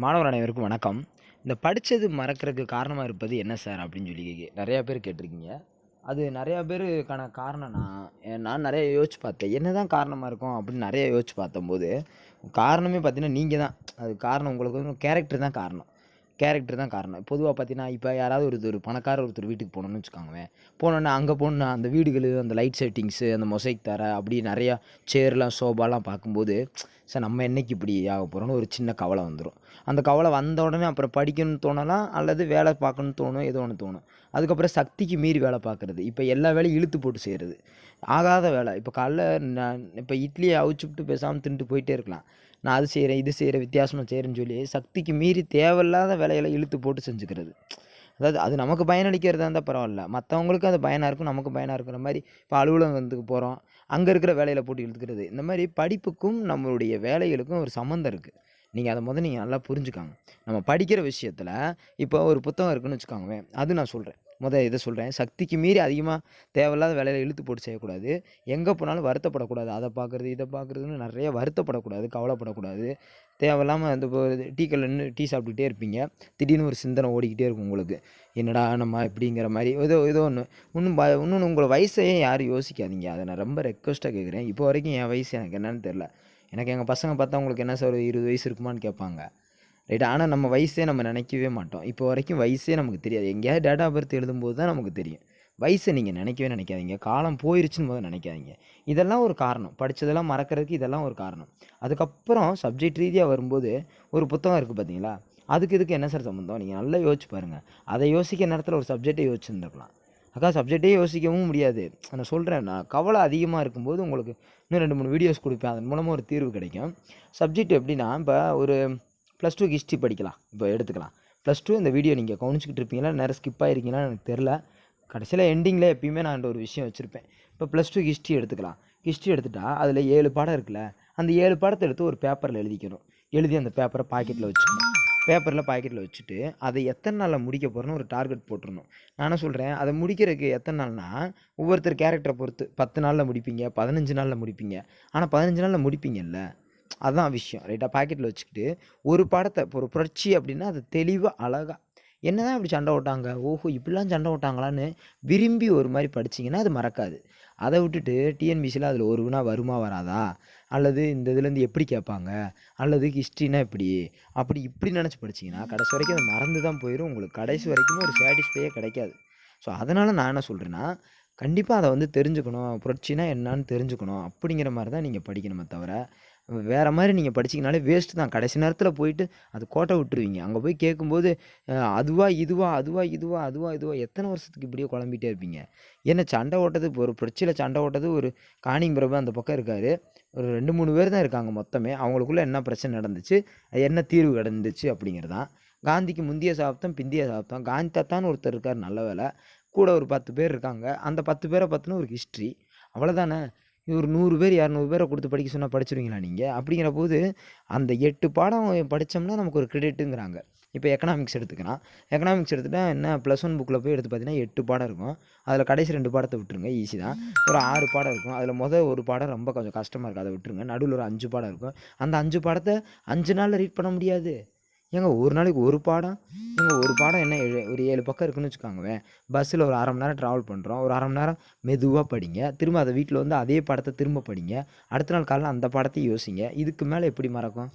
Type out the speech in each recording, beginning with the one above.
மாணவர் அனைவருக்கும் வணக்கம். இந்த படித்தது மறக்கிறதுக்கு காரணமாக இருப்பது என்ன சார் அப்படின்னு சொல்லி நிறையா பேர் கேட்டிருக்கீங்க. அது நிறையா பேருக்கான காரணம்னா நான் நிறையா நிறைய யோசிச்சு பார்த்தேன். என்ன தான் காரணமாக இருக்கும் அப்படின்னு நிறைய யோசிச்சு பார்த்தம்போது காரணமே பார்த்தீங்கன்னா நீங்கள் தான் அது காரணம் உங்களுக்கு வந்து கேரக்டர் தான் காரணம். கேரக்டர் தான் காரணம். பொதுவாக பார்த்தீங்கன்னா இப்போ யாராவது ஒருத்தர் பணக்கார ஒருத்தர் வீட்டுக்கு போகணுன்னு வச்சுக்கோங்களேன். போனோன்னே அங்கே போனா அந்த வீடுகள் அந்த லைட் செட்டிங்ஸு அந்த மொசைக் தர அப்படி நிறையா சேர்லாம் சோபாலாம் பார்க்கும்போது சார் நம்ம என்னைக்கு இப்படி ஆக போகிறோம்னு ஒரு சின்ன கவலை வந்துடும் அந்த கவலை வந்த உடனே அப்புறம் படிக்கணும்னு தோணலாம் அல்லது வேலை பார்க்கணும்னு தோணும் ஏதோ ஒன்று தோணும். அதுக்கப்புறம் சக்திக்கு மீறி வேலை பார்க்குறது. இப்போ எல்லா வேலையும் இழுத்து போட்டு செய்கிறது ஆகாத வேலை. இப்போ காலைல நான் இப்போ இட்லியை அவிச்சுட்டு பேசாமல் தின்ட்டு போயிட்டே இருக்கலாம். நான் அது செய்கிறேன் இது செய்கிறேன் வித்தியாசமாக செய்கிறேன்னு சொல்லி சக்திக்கு மீறி தேவையில்லாத வேலைகளை இழுத்து போட்டு செஞ்சுக்கிறது. அதாவது அது நமக்கு பயனளிக்கிறதா இருந்தால் பரவாயில்ல. மற்றவங்களுக்கும் அது பயனாக இருக்கும் நமக்கு பயனாக இருக்கிற மாதிரி இப்போ அலுவலகத்துக்கு போகிறோம் அங்கே இருக்கிற வேலையில் போட்டு இழுத்துக்கிறது. இந்த மாதிரி படிப்புக்கும் நம்மளுடைய வேலைகளுக்கும் ஒரு சம்மந்தம் இருக்குது நீங்கள் அதை முதல் நீங்கள் நல்லா புரிஞ்சுக்காங்க. நம்ம படிக்கிற விஷயத்தில் இப்போ ஒரு புத்தகம் இருக்குன்னு வச்சுக்கோங்க அது நான் சொல்கிறேன் முதல் இதை சொல்கிறேன் சக்திக்கு மீறி அதிகமாக தேவையில்லாத வேலையில் இழுத்து போட்டு செய்யக்கூடாது. எங்கே போனாலும் வருத்தப்படக்கூடாது. அதை பார்க்குறது இதை பார்க்குறதுன்னு நிறைய வருத்தப்படக்கூடாது கவலைப்படக்கூடாது. தேவையில்லாமல் அந்த இப்போ டீ கல்ல நின்று டீ சாப்பிட்டுக்கிட்டே இருப்பீங்க. திடீர்னு ஒரு சிந்தனை ஓடிக்கிட்டே இருக்கும் உங்களுக்கு. என்னடா நம்ம இப்படிங்கிற மாதிரி ஏதோ ஏதோ ஒன்று இன்னும் ப இன்னொன்று உங்களை வயசையே யாரும் யோசிக்காதீங்க? அதை நான் ரொம்ப ரெக்வஸ்ட்டாக கேட்குறேன். இப்போ வரைக்கும் என் வயசு எனக்கு என்னன்னு தெரில எனக்கு எங்கள் பசங்க பார்த்தா உங்களுக்கு என்ன சார் ஒரு இருபது வயசு இருக்குமான்னு கேட்பாங்க. ரைட் ஆனால் நம்ம வயசே நம்ம நினைக்கவே மாட்டோம். இப்போ வரைக்கும் வயசே நமக்கு தெரியாது. எங்கேயாவது டேட் ஆஃப் பர்த் எழுதும்போது தான் நமக்கு தெரியும். வயசை நீங்கள் நினைக்கவே நினைக்காதீங்க. காலம் போயிருச்சுன்னு போது நினைக்காதீங்க. இதெல்லாம் ஒரு காரணம். படித்ததெல்லாம் மறக்கிறதுக்கு இதெல்லாம் ஒரு காரணம். அதுக்கப்புறம் சப்ஜெக்ட் ரீதியாக வரும்போது ஒரு புத்தகம் இருக்குது பார்த்தீங்களா? அதுக்கு இதுக்கு என்ன சார் சம்மந்தம் நீங்கள் நல்லா யோசிச்சு பாருங்கள் அதை யோசிக்கிற நேரத்தில் ஒரு சப்ஜெக்டை யோசிச்சுருந்துருக்கலாம். அக்கா சப்ஜெக்டே யோசிக்கவும் முடியாது. நான் சொல்கிறேன் நான் கவலை அதிகமாக இருக்கும்போது உங்களுக்கு இன்னும் ரெண்டு மூணு வீடியோஸ் கொடுப்பேன். அதன் மூலமாக ஒரு தீர்வு கிடைக்கும். சப்ஜெக்ட் எப்படின்னா இப்போ ஒரு ப்ளஸ் டூ ஹிஸ்ட்ரி படிக்கலாம். இப்போ எடுத்துக்கலாம். ப்ளஸ் டூ இந்த வீடியோ நீங்கள் கவனிச்சிக்கிட்டு இருப்பீங்களா? நேரம் ஸ்கிப் ஆகிருக்கீங்களா எனக்கு தெரில கடைசியில் எண்டிங்கில் எப்பயுமே நான் ஒரு விஷயம் வச்சுருப்பேன். இப்போ ப்ளஸ் டூ ஹிஸ்ட்ரி எடுத்துக்கலாம். ஹிஸ்ட்ரி எடுத்துட்டா அதில் ஏழு பாடம் இருக்குல்ல? அந்த ஏழு பாடத்தை எடுத்து ஒரு பேப்பரில் எழுதிக்கணும். எழுதி அந்த பேப்பரை பாக்கெட்டில் வச்சுக்கணும். பேப்பரில் பாக்கெட்டில் வச்சுட்டு அதை எத்தனை நாளில் முடிக்க போகிறோன்னு ஒரு டார்கெட் போட்டுருணும் நானும் சொல்கிறேன் அதை முடிக்கிறதுக்கு எத்தனை நாள்னா ஒவ்வொருத்தர் கேரக்டரை பொறுத்து பத்து நாளில் முடிப்பீங்க பதினஞ்சு நாளில் முடிப்பீங்க. ஆனால் பதினஞ்சு நாளில் முடிப்பீங்கல்ல? அதுதான் விஷயம் ரைட்டாக பாக்கெட்டில் வச்சுக்கிட்டு ஒரு படத்தை இப்போ ஒரு புரட்சி அப்படின்னா அது தெளிவாக அழகாக என்ன தான் இப்படி சண்டை ஓட்டாங்க ஓஹோ இப்படிலாம் சண்டை ஓட்டாங்களான்னு விரும்பி ஒரு மாதிரி படிச்சிங்கன்னா அது மறக்காது. அதை விட்டுட்டு டிஎன்பிசியில் அதில் ஒரு வினா வருமா வராதா? அல்லது இந்த இதுலேருந்து எப்படி கேட்பாங்க? அல்லது ஹிஸ்ட்ரினா இப்படி? அப்படி இப்படி நினச்சி படிச்சீங்கன்னா கடைசி வரைக்கும் அது மறந்து தான் போயிடும் உங்களுக்கு கடைசி வரைக்கும் ஒரு சாட்டிஸ்ஃபையே கிடைக்காது. ஸோ அதனால் நான் என்ன சொல்கிறேன்னா கண்டிப்பாக அதை வந்து தெரிஞ்சுக்கணும். புரட்சினா என்னன்னு தெரிஞ்சுக்கணும். அப்படிங்கிற மாதிரி தான் நீங்கள் படிக்கணுமே தவிர வேறு மாதிரி நீங்கள் படிச்சிங்கனாலே வேஸ்ட்டு தான். கடைசி நேரத்தில் போயிட்டு அது கோட்டை விட்டுருவீங்க. அங்கே போய் கேட்கும்போது அதுவா இதுவா அதுவா இதுவா அதுவா இதுவா எத்தனை வருஷத்துக்கு இப்படியே குழம்பிட்டே இருப்பீங்க? ஏன்னா சண்டை ஓட்டது இப்போ ஒரு பிரச்சனை சண்டை ஓட்டது ஒரு காணிங் பிரபு அந்த பக்கம் இருக்கார். ஒரு ரெண்டு மூணு பேர் தான் இருக்காங்க மொத்தமே. அவங்களுக்குள்ளே என்ன பிரச்சனை நடந்துச்சு அது என்ன தீர்வு கிடந்துச்சு அப்படிங்கிறதான். காந்திக்கு முந்தைய சாப்பிட்டோம் பிந்திய சாப்பிட்டோம் காந்தி தாத்தான்னு ஒருத்தர் இருக்கார் நல்ல வேலை கூட ஒரு பத்து பேர் இருக்காங்க. அந்த பத்து பேரை பற்றின ஒரு ஹிஸ்ட்ரி அவ்வளோதானே ஒரு நூறு பேர் இரநூறு பேரை கொடுத்து படிக்க சொன்னால் படிச்சிருவீங்களா நீங்கள் அப்படிங்கிற போது அந்த எட்டு பாடம் படித்தோம்னா நமக்கு ஒரு கிரெடிட்டுங்கிறாங்க. இப்போ எக்கனாமிக்ஸ் எடுத்துக்கலாம். எக்கனாமிக்ஸ் எடுத்துகிட்டா என்ன? ப்ளஸ் ஒன் புக்கில் போய் எடுத்து பார்த்தீங்கன்னா எட்டு பாடம் இருக்கும். அதில் கடைசி ரெண்டு பாடத்தை விட்டுருங்க. ஈஸி தான். ஒரு ஆறு பாடம் இருக்கும். அதில் மொதல் ஒரு பாடம் ரொம்ப கொஞ்சம் கஷ்டமாக இருக்கும். அதை விட்டுருங்க. நடுவில் ஒரு அஞ்சு பாடம் இருக்கும். அந்த அஞ்சு பாடத்தை அஞ்சு நாளில் ரீட் பண்ண முடியாது. ஏங்க ஒரு நாளைக்கு ஒரு பாடம்? ஏங்க ஒரு பாடம் என்ன ஏழு ஒரு ஏழு பக்கம் இருக்குன்னு வச்சுக்கோங்களேன். பஸ்ஸில் ஒரு அரை மணி நேரம் ட்ராவல் பண்ணுறோம் ஒரு அரை மணி நேரம் மெதுவாக படிங்க. திரும்ப அதை வீட்டில் வந்து அதே படத்தை திரும்ப படிங்க. அடுத்த நாள் காலையில் அந்த படத்தை யோசிங்க. இதுக்கு மேலே எப்படி மறக்கும்?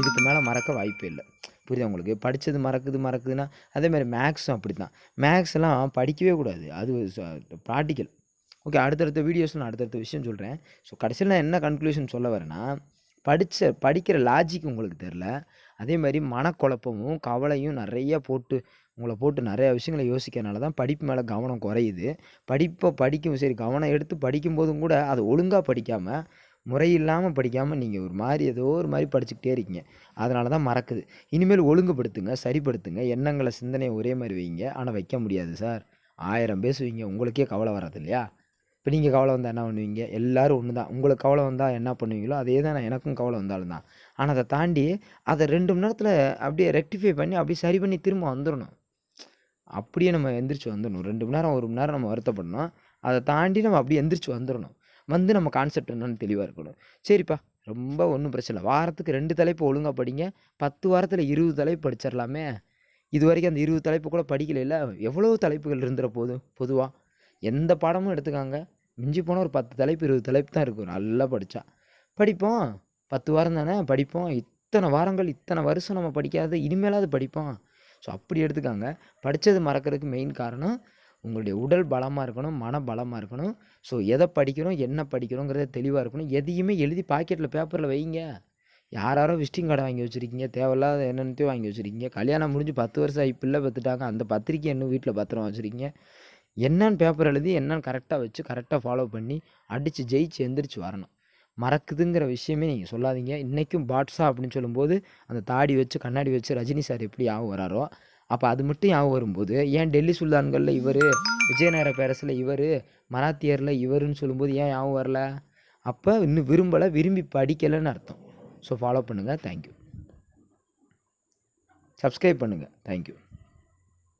இதுக்கு மேலே மறக்க வாய்ப்பே இல்லை. புரியுதா உங்களுக்கு? படித்தது மறக்குது மறக்குதுன்னா அதேமாதிரி மேக்ஸும் அப்படி தான் மேக்ஸ்லாம் படிக்கவே கூடாது. அது ப்ராக்டிக்கல் ஓகே அடுத்தடுத்த வீடியோஸில் நான் அடுத்தடுத்த விஷயம் சொல்கிறேன் ஸோ கடைசியில் நான் என்ன கன்க்ளூஷன் சொல்ல வரேன்னா படித்த படிக்கிற லாஜிக் உங்களுக்கு தெரில. அதே மாதிரி மனக்குழப்பமும் கவலையும் நிறைய போட்டு உங்களை போட்டு நிறைய விஷயங்களை யோசிக்கிறனால தான் படிப்பு மேலே கவனம் குறையுது. படிப்பை படிக்கும் சரி கவனம் எடுத்து படிக்கும்போதும் கூட அதை ஒழுங்காக படிக்காமல் முறையில்லாமல் படிக்காமல் நீங்கள் ஒரு மாதிரி ஏதோ ஒரு மாதிரி படிச்சுக்கிட்டே இருக்கீங்க. அதனால தான் மறக்குது. இனிமேல் ஒழுங்குபடுத்துங்க சரிப்படுத்துங்க. எண்ணங்களை சிந்தனையை ஒரே மாதிரி வைங்க. ஆனால் வைக்க முடியாது சார். ஆயிரம் பேசுவீங்க உங்களுக்கே கவலை வராது இல்லையா? இப்போ நீங்கள் கவலை வந்தால் என்ன பண்ணுவீங்க? எல்லோரும் ஒன்று தான் உங்களுக்கு கவலை வந்தால் என்ன பண்ணுவீங்களோ அதே தான். நான் எனக்கும் கவலை வந்தாலும் தான். ஆனால் அதை தாண்டி அதை ரெண்டு மணி நேரத்தில் அப்படியே ரெக்டிஃபை பண்ணி அப்படியே சரி பண்ணி திரும்ப வந்துடணும் அப்படியே நம்ம எந்திரிச்சு வந்துடணும் ரெண்டு மணி நேரம் ஒரு மணி நேரம் நம்ம வருத்தப்படணும். அதை தாண்டி நம்ம அப்படியே எந்திரிச்சு வந்துடணும் வந்து நம்ம கான்செப்ட் என்னன்னு தெளிவாக இருக்கணும். சரிப்பா ரொம்ப ஒன்றும் பிரச்சனை இல்லை. வாரத்துக்கு ரெண்டு தலைப்பு ஒழுங்காக படிங்க. பத்து வாரத்தில் இருபது தலைப்பு படிச்சிடலாமே இது வரைக்கும் அந்த இருபது தலைப்பு கூட படிக்கலையில எவ்வளோ தலைப்புகள் இருந்துட போதும் பொதுவாக எந்த பாடமும் எடுத்துக்காங்க. மிஞ்சி போனால் ஒரு பத்து தலைப்பு இருபது தலைப்பு தான் இருக்கும் நல்லா படித்தா படிப்போம். பத்து வாரம் தானே படிப்போம். இத்தனை வாரங்கள் இத்தனை வருஷம் நம்ம படிக்காத இனிமேலாவது படிப்போம். ஸோ அப்படி எடுத்துக்காங்க. படித்தது மறக்கிறதுக்கு மெயின் காரணம் உங்களுடைய உடல் பலமாக இருக்கணும் மன பலமாக இருக்கணும். ஸோ எதை படிக்கிறோம் என்ன படிக்கிறோங்கிறத தெளிவாக இருக்கணும். எதையுமே எழுதி பாக்கெட்டில் பேப்பரில் வைங்க. யாராரோ யாரோ விசிட்டிங் கார்டை வாங்கி வச்சுருக்கீங்க தேவையில்லாத என்னென்னத்தையும் வாங்கி வச்சுருக்கீங்க. கல்யாணம் முடிஞ்சு பத்து வருஷம் ஆகி பிள்ளை பார்த்துட்டாங்க அந்த பத்திரிக்கை இன்னும் வீட்டில் பத்திரம் வச்சுருக்கீங்க. என்னென்னு பேப்பர் எழுதி என்னென்னு கரெக்டாக வச்சு கரெக்டாக ஃபாலோ பண்ணி அடித்து ஜெயிச்சு எந்திரிச்சு வரணும். மறக்குதுங்கிற விஷயமே நீங்கள் சொல்லாதீங்க. இன்றைக்கும் பாட்ஸா அப்படின்னு சொல்லும்போது அந்த தாடி வச்சு கண்ணாடி வச்சு ரஜினி சார் எப்படி ஞாபகம் வராரோ அப்போ அது மட்டும் ஞாபகம் வரும்போது ஏன் டெல்லி சுல்தான்களில் இவர் விஜயநகர பேரஸில் இவர் மராத்தியரில் இவருன்னு சொல்லும்போது ஏன் ஞாபகம் வரல? அப்போ இன்னும் விரும்பலை விரும்பி படிக்கலைன்னு அர்த்தம். ஸோ ஃபாலோ பண்ணுங்கள் தேங்க்யூ சப்ஸ்கிரைப் பண்ணுங்கள் தேங்க்யூ